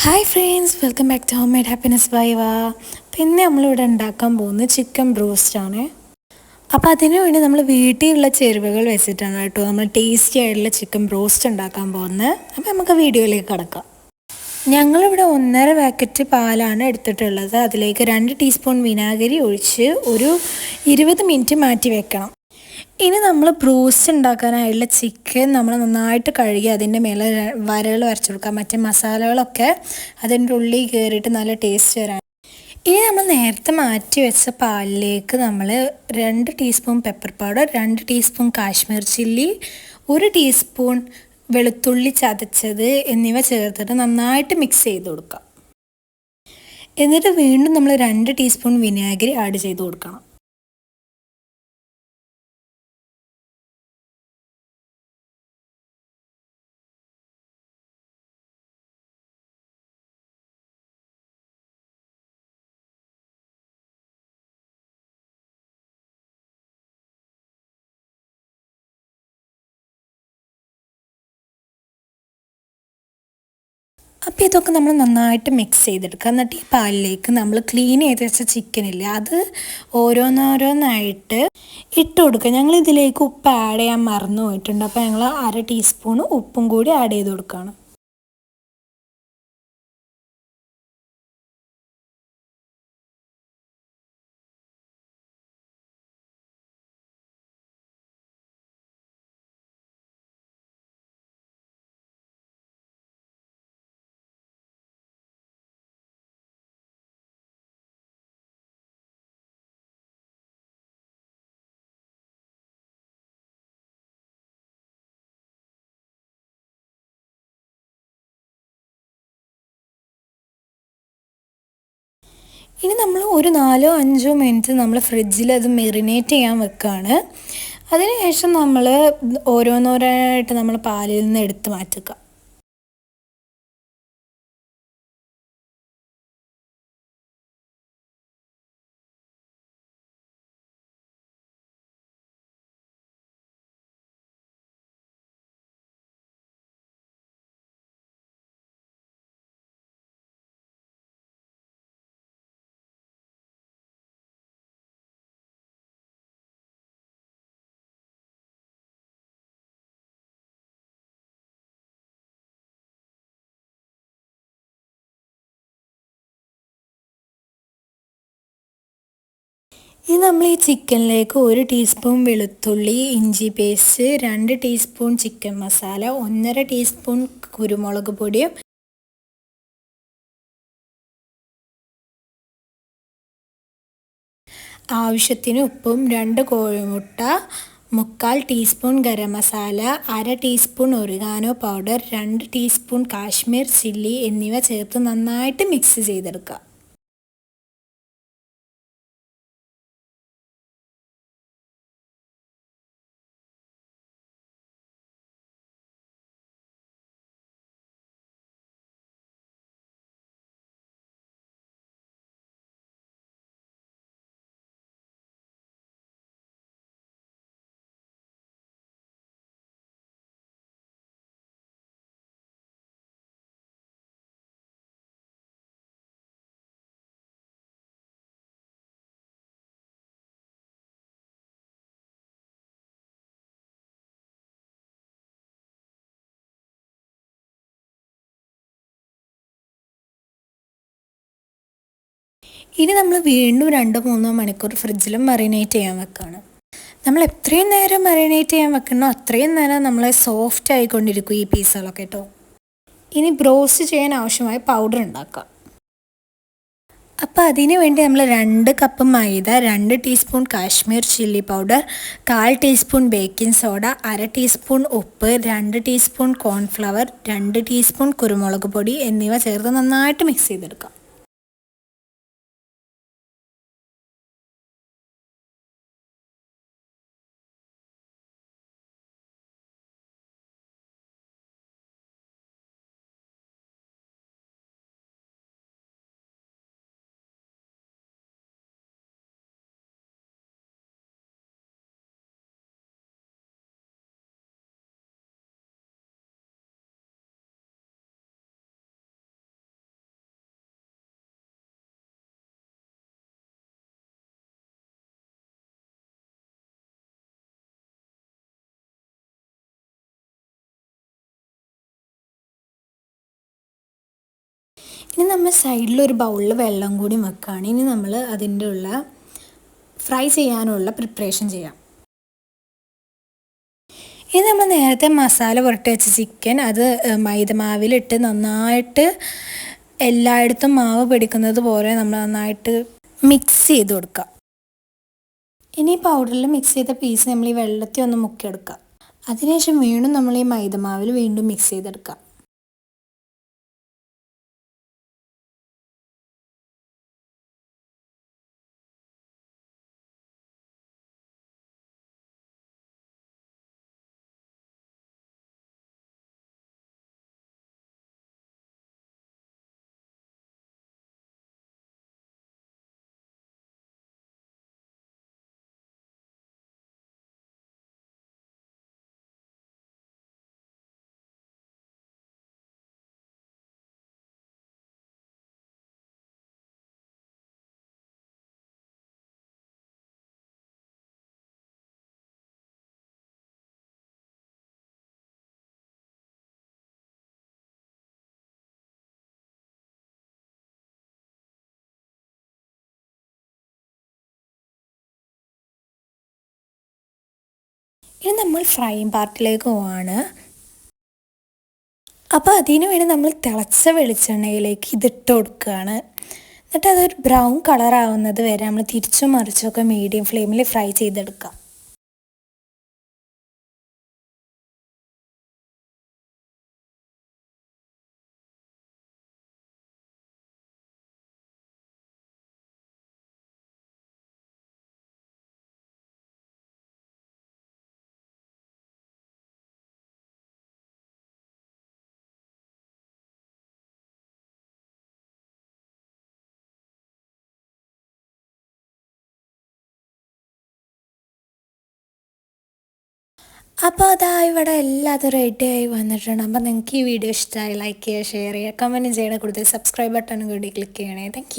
Hi friends welcome back to home made happiness ബൈവ പിന്നെ നമ്മളിവിടെ ഉണ്ടാക്കാൻ പോകുന്നത് ചിക്കൻ ബ്രോസ്റ്റ് ആണ്. അപ്പോൾ അതിനു വേണ്ടി നമ്മൾ വീട്ടിലുള്ള ചേരുവകൾ വെച്ചിട്ടാണ് കേട്ടോ നമ്മൾ ടേസ്റ്റി ആയിട്ടുള്ള ചിക്കൻ ബ്രോസ്റ്റ് ഉണ്ടാക്കാൻ പോകുന്നത്. അപ്പോൾ നമുക്ക് വീഡിയോയിലേക്ക് കിടക്കാം. ഞങ്ങളിവിടെ ഒന്നര പാക്കറ്റ് പാലാണ് എടുത്തിട്ടുള്ളത്. അതിലേക്ക് രണ്ട് ടീസ്പൂൺ വിനാഗിരി ഒഴിച്ച് ഒരു ഇരുപത് മിനിറ്റ് മാറ്റി വെക്കണം. ഇനി നമ്മൾ ബ്രൂസ്റ്റ് ഉണ്ടാക്കാനായിട്ടുള്ള ചിക്കൻ നമ്മൾ നന്നായിട്ട് കഴുകി അതിന്റെ മേലെ വരകൾ വരച്ചു കൊടുക്കുക മറ്റേ മസാലകളൊക്കെ അതിന്റെ ഉള്ളിൽ കയറിയിട്ട് നല്ല ടേസ്റ്റ് വരാൻ. ഇനി നമ്മൾ നേരത്തെ മാറ്റി വെച്ച പാലിലേക്ക് നമ്മൾ രണ്ട് ടീസ്പൂൺ പെപ്പർ പൗഡർ രണ്ട് ടീസ്പൂൺ കാശ്മീർ ചില്ലി ഒരു ടീസ്പൂൺ വെളുത്തുള്ളി ചതച്ചത് എന്നിവ ചേർത്തിട്ട് നന്നായിട്ട് മിക്സ് ചെയ്ത് കൊടുക്കുക എന്നിട്ട് വീണ്ടും നമ്മൾ രണ്ട് ടീസ്പൂൺ വിനാഗിരി ആഡ് ചെയ്ത് കൊടുക്കണം. അപ്പോൾ ഇതൊക്കെ നമ്മൾ നന്നായിട്ട് മിക്സ് ചെയ്തെടുക്കുക. എന്നിട്ട് ഈ പാലിലേക്ക് നമ്മൾ ക്ലീൻ ചെയ്ത് വെച്ച ചിക്കനില്ലേ അത് ഓരോന്നോരോന്നായിട്ട് ഇട്ട് കൊടുക്കുക. ഞങ്ങൾ ഇതിലേക്ക് ഉപ്പ് ആഡ് ചെയ്യാൻ മറന്നു പോയിട്ടുണ്ട്. അപ്പോൾ ഞങ്ങൾ അര ടീസ്പൂൺ ഉപ്പും കൂടി ആഡ് ചെയ്ത് കൊടുക്കുകയാണ്. ഇനി നമ്മൾ ഒരു നാലോ അഞ്ചോ മിനിറ്റ് നമ്മൾ ഫ്രിഡ്ജിൽ അത് മെറിനേറ്റ് ചെയ്യാൻ വെക്കുകയാണ് അതിനുശേഷം നമ്മൾ ഓരോന്നോരായിട്ട് നമ്മൾ പാലിൽ നിന്ന് എടുത്ത് മാറ്റുക. ഇനി നമ്മൾ ഈ ചിക്കനിലേക്ക് ഒരു ടീസ്പൂൺ വെളുത്തുള്ളി ഇഞ്ചി പേസ്റ്റ് രണ്ട് ടീസ്പൂൺ ചിക്കൻ മസാല ഒന്നര ടീസ്പൂൺ കുരുമുളക് പൊടിയും ആവശ്യത്തിന് ഉപ്പും രണ്ട് കോഴിമുട്ട മുക്കാൽ ടീസ്പൂൺ ഗരം മസാല അര ടീസ്പൂൺ ഒറിഗാനോ പൗഡർ രണ്ട് ടീസ്പൂൺ കാശ്മീർ ചില്ലി എന്നിവ ചേർത്ത് നന്നായിട്ട് മിക്സ് ചെയ്തെടുക്കുക. ഇനി നമ്മൾ വീണ്ടും രണ്ടോ മൂന്നോ മണിക്കൂർ ഫ്രിഡ്ജിലും മറിനേറ്റ് ചെയ്യാൻ വെക്കുകയാണ് നമ്മൾ എത്രയും നേരം മറിനേറ്റ് ചെയ്യാൻ വെക്കണോ അത്രയും നേരം നമ്മൾ സോഫ്റ്റ് ആയിക്കൊണ്ടിരിക്കും ഈ പീസുകളൊക്കെ കേട്ടോ ഇനി ബ്രോസ്റ്റ് ചെയ്യാൻ ആവശ്യമായ പൗഡർ ഉണ്ടാക്കാം. അപ്പോൾ അതിന് വേണ്ടി നമ്മൾ രണ്ട് കപ്പ് മൈദ രണ്ട് ടീസ്പൂൺ കാശ്മീർ ചില്ലി പൗഡർ കാൽ ടീസ്പൂൺ ബേക്കിംഗ് സോഡ അര ടീസ്പൂൺ ഉപ്പ് രണ്ട് ടീസ്പൂൺ കോൺഫ്ലവർ രണ്ട് ടീസ്പൂൺ കുരുമുളക് പൊടി എന്നിവ ചേർത്ത് നന്നായിട്ട് മിക്സ് ചെയ്തെടുക്കാം. ഇനി നമ്മൾ സൈഡിൽ ഒരു ബൗളിൽ വെള്ളം കൂടി വെക്കുകയാണ് ഇനി നമ്മൾ അതിന്റെ ഉള്ള ഫ്രൈ ചെയ്യാനുള്ള പ്രിപ്പറേഷൻ ചെയ്യാം. ഇനി നമ്മൾ നേരത്തെ മസാല പുരട്ടി വെച്ച ചിക്കൻ അത് മൈദമാവിലിട്ട് നന്നായിട്ട് എല്ലായിടത്തും മാവ് പിടിക്കുന്നത് പോലെ നമ്മൾ നന്നായിട്ട് മിക്സ് ചെയ്ത് കൊടുക്കുക ഇനി പൗഡറിൽ മിക്സ് ചെയ്ത പീസ് നമ്മൾ ഈ വെള്ളത്തിൽ ഒന്ന് മുക്കിയെടുക്കുക അതിനുശേഷം വീണ്ടും നമ്മൾ ഈ മൈദമാവിൽ വീണ്ടും മിക്സ് ചെയ്തെടുക്കുക ഇനി നമ്മൾ ഫ്രൈയിങ് പാർട്ടിലേക്ക് പോവാണ്. അപ്പോൾ അതിന് വേണ്ടി നമ്മൾ തിളച്ച വെളിച്ചെണ്ണയിലേക്ക് ഇതിട്ട് കൊടുക്കുകയാണ്. എന്നിട്ട് അതൊരു ബ്രൗൺ കളറാവുന്നത് വരെ നമ്മൾ തിരിച്ചും മറിച്ചൊക്കെ മീഡിയം ഫ്ലെയിമിൽ ഫ്രൈ ചെയ്തെടുക്കാം. അപ്പോൾ അതാ ഇവിടെ എല്ലാതും റെഡി ആയി വന്നിട്ടുണ്ട്. അപ്പോൾ നിങ്ങൾക്ക് ഈ വീഡിയോ ഇഷ്ടമായി ലൈക്ക് ചെയ്യുക ഷെയർ ചെയ്യുക കമന്റ് ചെയ്യണം കൂടുതൽ സബ്സ്ക്രൈബ് ബട്ടണും കൂടി ക്ലിക്ക് ചെയ്യണേ. താങ്ക്